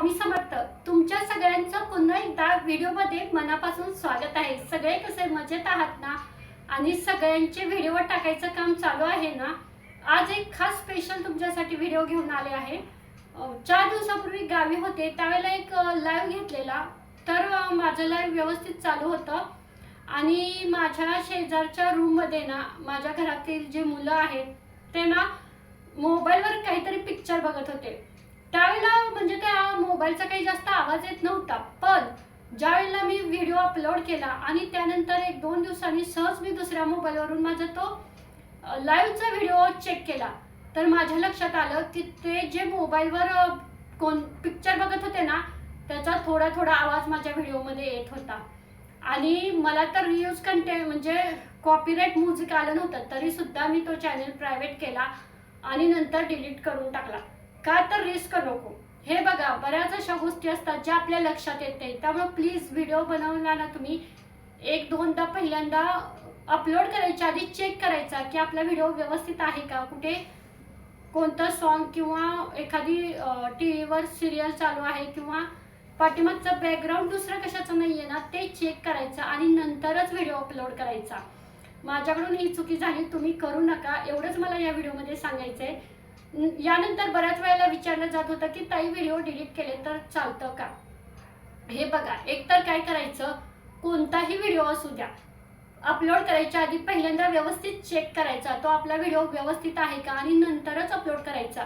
स्वामी समर्थ. तुमच्या सगळ्यांचं पुन्हा एकदा व्हिडिओमध्ये मनापासून स्वागत आहे. सगळे कसे मजेत आहात ना? आणि सगळ्यांचे व्हिडिओ टाकायचं काम चालू आहे ना? आज एक खास स्पेशल तुमच्यासाठी व्हिडिओ घेऊन आले आहे. चार दिवसापूर्वी गावी होते. त्यावेळेला एक लाईव्ह घेतलेला. तर माझं लाईव्ह व्यवस्थित चालू होतं. आणि माझ्या शेजारच्या रूममध्ये ना माझ्या घरातील जे मुलं आहेत ते ना मोबाईलवर काहीतरी पिक्चर बघत होते. त्यावेळेला म्हणजे त्या मोबाईलचा काही जास्त आवाज येत नव्हता पण ज्या वेळेला मी व्हिडिओ अपलोड केला आणि त्यानंतर एक दोन दिवसांनी सहज मी दुसऱ्या मोबाईलवरून माझा तो लाईव्हचा व्हिडिओ चेक केला. तर माझ्या लक्षात आलं की ते जे मोबाईलवर कोण पिक्चर बघत होते ना त्याचा थोडा थोडा आवाज माझ्या व्हिडिओमध्ये येत होता. आणि मला तर रियूज कंटेंट म्हणजे कॉपीराईट म्युझिक आलं नव्हतं तरीसुद्धा मी तो चॅनल प्रायव्हेट केला आणि नंतर डिलीट करून टाकला. का तर रिस्क नको. हे बघा बऱ्याच अशा गोष्टी असतात ज्या आपल्या लक्षात येत नाही. त्यामुळे प्लीज व्हिडिओ बनवला ना तुम्ही. एक दोनदा पहिल्यांदा अपलोड करायच्या आधी चेक करायचा की आपला व्हिडिओ व्यवस्थित आहे का? कुठे कोणतं सॉन्ग किंवा एखादी टी व्हीवर सिरियल चालू आहे किंवा पाठीमागचं बॅकग्राऊंड दुसरं कशाचं नाही आहे ना ते चेक करायचं आणि नंतरच व्हिडिओ अपलोड करायचा. माझ्याकडून ही चुकी झाली तुम्ही करू नका. एवढंच मला या व्हिडिओमध्ये सांगायचं आहे यानंतर बऱ्याच वेळेला विचारलं जात होतं की ताई व्हिडिओ डिलीट केले तर चालतं का? हे बघा एकतर काय करायचं कोणताही व्हिडिओ असू द्या. अपलोड करायच्या आधी पहिल्यांदा व्यवस्थित चेक करायचा तो आपला व्हिडिओ व्यवस्थित आहे का आणि नंतरच अपलोड करायचा.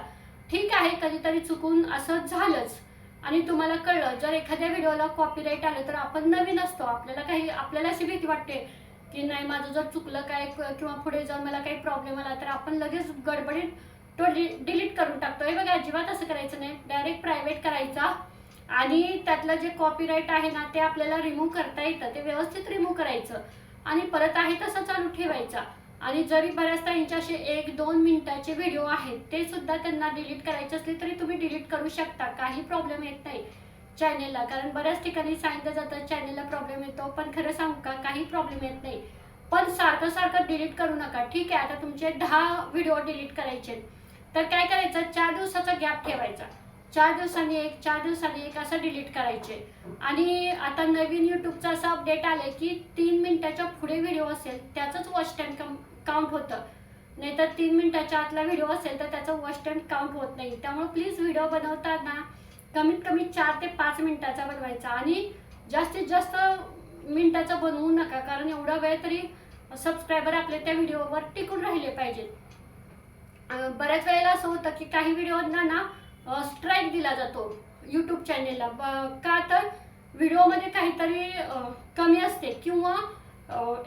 ठीक आहे कधीतरी चुकून असं झालंच. आणि तुम्हाला कळलं जर एखाद्या व्हिडिओला कॉपीराईट आलं तर आपण नवीन असतो. आपल्याला काही आपल्याला अशी भीती वाटते की नाही माझं जर चुकलं काय किंवा पुढे जाऊन मला काही प्रॉब्लेम आला तर आपण लगेच गडबडीत तो डिलीट करून टाकतो हे बघा अजिबात असं करायचं नाही. डायरेक्ट प्रायव्हेट करायचा. आणि त्यातलं जे कॉपीराईट आहे ना ते आपल्याला रिमूव्ह करता येतं. ते व्यवस्थित रिमूव्ह करायचं. आणि परत आहे तसं चालू ठेवायचा. आणि जरी बऱ्याचदा यांच्याशी एक दोन मिनिटाचे व्हिडिओ आहेत ते सुद्धा त्यांना डिलीट करायचे असले तरी तुम्ही डिलीट करू शकता. काही प्रॉब्लेम येत नाही चॅनेलला कारण बऱ्याच ठिकाणी सांगितलं जातं चॅनेलला प्रॉब्लेम येतो. पण खरं सांगू का काही प्रॉब्लेम येत नाही. पण सारखं सारखं डिलीट करू नका. ठीक आहे आता तुमचे दहा व्हिडिओ डिलीट करायचे तर काय करायचं? चार दिवसाचा गॅप ठेवायचा. चार दिवसांनी एक चार दिवसांनी एक असं डिलीट करायचे. आणि आता नवीन यूट्यूबचा असं अपडेट आलं की तीन मिनिटाच्या पुढे व्हिडिओ असेल त्याचंच वॉच टाईम कम काउंट होतं. नाहीतर तीन मिनिटाच्या आतला व्हिडिओ असेल तर त्याचं वॉच टाईम काउंट होत नाही. त्यामुळे प्लीज व्हिडिओ बनवताना कमीत कमी चार ते पाच मिनिटाचा बनवायचा. आणि जास्तीत जास्त मिनिटाचा बनवू नका कारण एवढा वेळ तरी सबस्क्रायबर आपले त्या व्हिडिओवर टिकून राहिले पाहिजेत. बऱ्याच वेळेला असं होतं की काही व्हिडिओंना ना स्ट्राईक दिला जातो यूट्यूब चॅनेलला का तर व्हिडिओमध्ये काहीतरी कमी असते किंवा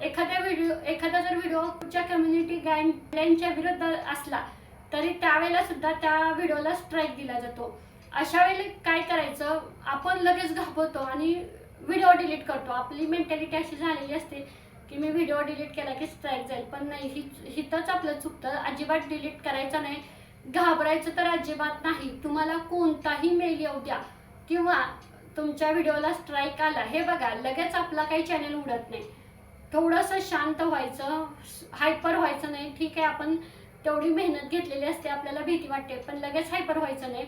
एखाद्या व्हिडिओ एखादा जर व्हिडिओ कुठच्या कम्युनिटी गाईडलाईनच्या विरुद्ध असला तरी त्यावेळेला सुद्धा त्या व्हिडिओला स्ट्राईक दिला जातो. अशा वेळेला काय करायचं? आपण लगेच घाबरतो आणि व्हिडिओ डिलीट करतो. आपली मेंटॅलिटी अशी झालेली असते की मी व्हिडिओ डिलीट केला की स्ट्राईक जाईल. पण नाही ही हिथंच आपलं चुकतं. अजिबात डिलीट करायचं नाही. घाबरायचं तर अजिबात नाही. तुम्हाला कोणताही मेल येऊ द्या. किंवा तुमच्या व्हिडिओला स्ट्राईक आला. हे बघा लगेच आपला काही चॅनल उडत नाही. थोडंसं शांत व्हायचं हायपर व्हायचं नाही. ठीक आहे आपण तेवढी मेहनत घेतलेली असते आपल्याला भीती वाटते. पण लगेच हायपर व्हायचं नाही.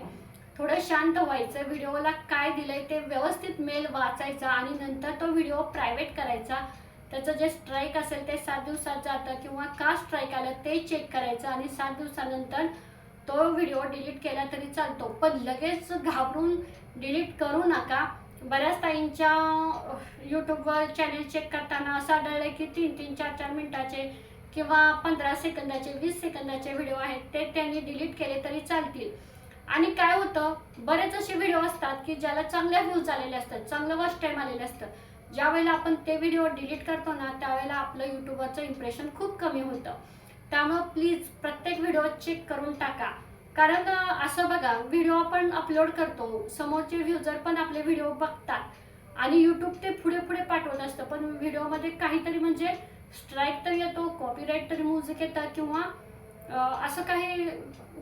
थोडं शांत व्हायचं. व्हिडिओला काय दिलंय ते व्यवस्थित मेल वाचायचा आणि नंतर तो व्हिडिओ प्रायव्हेट करायचा. त्याचं जे स्ट्राईक असेल ते सात दिवसात जातं किंवा का स्ट्राईक आलं ते चेक करायचं आणि सात दिवसानंतर तो व्हिडिओ डिलीट केला तरी चालतो. पण लगेच घाबरून डिलीट करू नका. बऱ्याच ताईंच्या यूट्यूबवर चॅनेल चेक करताना असं आढळलं की तीन तीन चार चार मिनटाचे किंवा पंधरा सेकंदाचे वीस सेकंदाचे व्हिडिओ आहेत ते त्यांनी डिलीट केले तरी चालतील. आणि काय होतं बरेच असे व्हिडिओ असतात की ज्याला चांगल्या व्ह्यूज आलेले असतात चांगलं वॉच टाईम आलेलं असतं. ज्या वेळेला आपण ते व्हिडिओ डिलीट करतो ना त्यावेळेला आपलं युट्यूबवरचं इम्प्रेशन खूप कमी होतं. त्यामुळं प्लीज प्रत्येक व्हिडिओ चेक करून टाका. कारण असं बघा व्हिडिओ आपण अपलोड करतो समोरचे व्ह्युजर पण आपले व्हिडिओ बघतात. आणि यूट्यूब ते पुढे पुढे पाठवत असतं पण व्हिडिओमध्ये काहीतरी म्हणजे स्ट्राईक तर येतो कॉपीराईट तरी म्युझिक येतं किंवा असं काही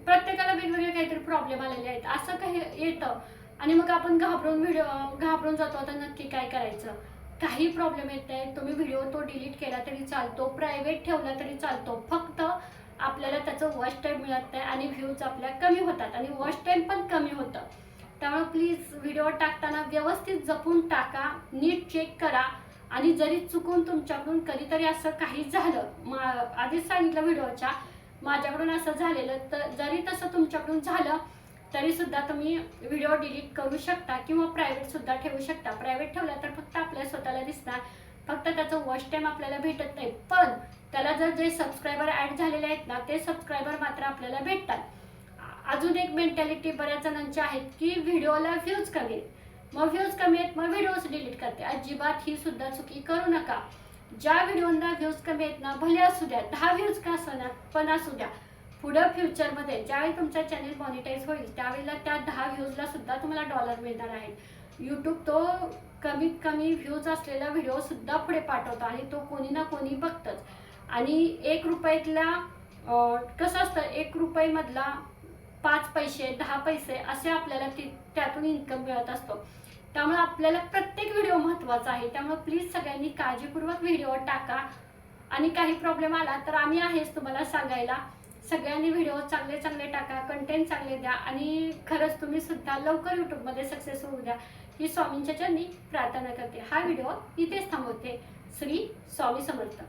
प्रत्येकाला वेगवेगळे काहीतरी प्रॉब्लेम आलेले आहेत. असं काही येतं. आणि मग आपण घाबरून व्हिडिओ घाबरून जातो. आता नक्की काय करायचं? काही प्रॉब्लेम येत नाही तुम्ही व्हिडिओ तो डिलीट केला तरी चालतो. प्रायव्हेट ठेवला तरी चालतो. फक्त आपल्याला त्याचं वॉच टाईम मिळत नाही आणि व्ह्यूज आपल्या कमी होतात. आणि वॉच टाईम पण कमी होतं. त्यामुळे प्लीज व्हिडिओ टाकताना व्यवस्थित जपून टाका. नीट चेक करा. आणि जरी चुकून तुमच्याकडून कधीतरी असं काही झालं मा आधीच सांगितलं व्हिडिओच्या माझ्याकडून असं झालेलं तर जरी तसं तुमच्याकडून झालं तरी सुद्धा तुम्ही व्हिडिओ डिलीट करू शकता किंवा प्रायव्हेट सुद्धा ठेवू शकता. प्रायव्हेट ठेवला तर फक्त आपल्या स्वतःला दिसणार. फक्त त्याचं वॉच टाईम आपल्याला भेटत नाही. पण त्याला जर जे सबस्क्रायबर ॲड झालेले आहेत ना ते सबस्क्रायबर मात्र आपल्याला भेटतात. अजून एक मेंटॅलिटी बऱ्याच जणांची आहेत की व्हिडिओला व्ह्यूज कमी आहेत. मग व्ह्यूज कमी आहेत मग व्हिडिओज डिलीट करते. अजिबात ही सुद्धा चुकी करू नका. ज्या व्हिडिओना व्ह्यूज कमी आहेत ना भले असू द्या दहा व्ह्यूज का असणार पण असू द्या. पुढं फ्युचरमध्ये ज्यावेळी तुमचा चॅनल मॉनिटाईज होईल त्यावेळेला त्या दहा व्ह्यूजला सुद्धा तुम्हाला डॉलर मिळणार आहेत. यूट्यूब तो कमीत कमी व्ह्यूज असलेला व्हिडिओ सुद्धा पुढे पाठवतो आणि तो कोणी ना कोणी बघतच. आणि एक रुपयातला कसं असतं एक रुपयेमधला पाच पैसे दहा पैसे असे आपल्याला ती त्यातून इन्कम मिळत असतो. त्यामुळे आपल्याला प्रत्येक व्हिडिओ महत्त्वाचा आहे. त्यामुळे प्लीज सगळ्यांनी काळजीपूर्वक व्हिडिओ टाका. आणि काही प्रॉब्लेम आला तर आम्ही आहेच तुम्हाला सांगायला. सगळ्यांनी व्हिडिओ चांगले चांगले टाका कंटेंट चांगले द्या आणि खरंच तुम्ही सुद्धा लवकर यूट्यूबमध्ये सक्सेस होऊ द्या. ही स्वामींच्या चरणी प्रार्थना करते. हा व्हिडिओ इथेच थांबवते. श्री स्वामी समर्थ.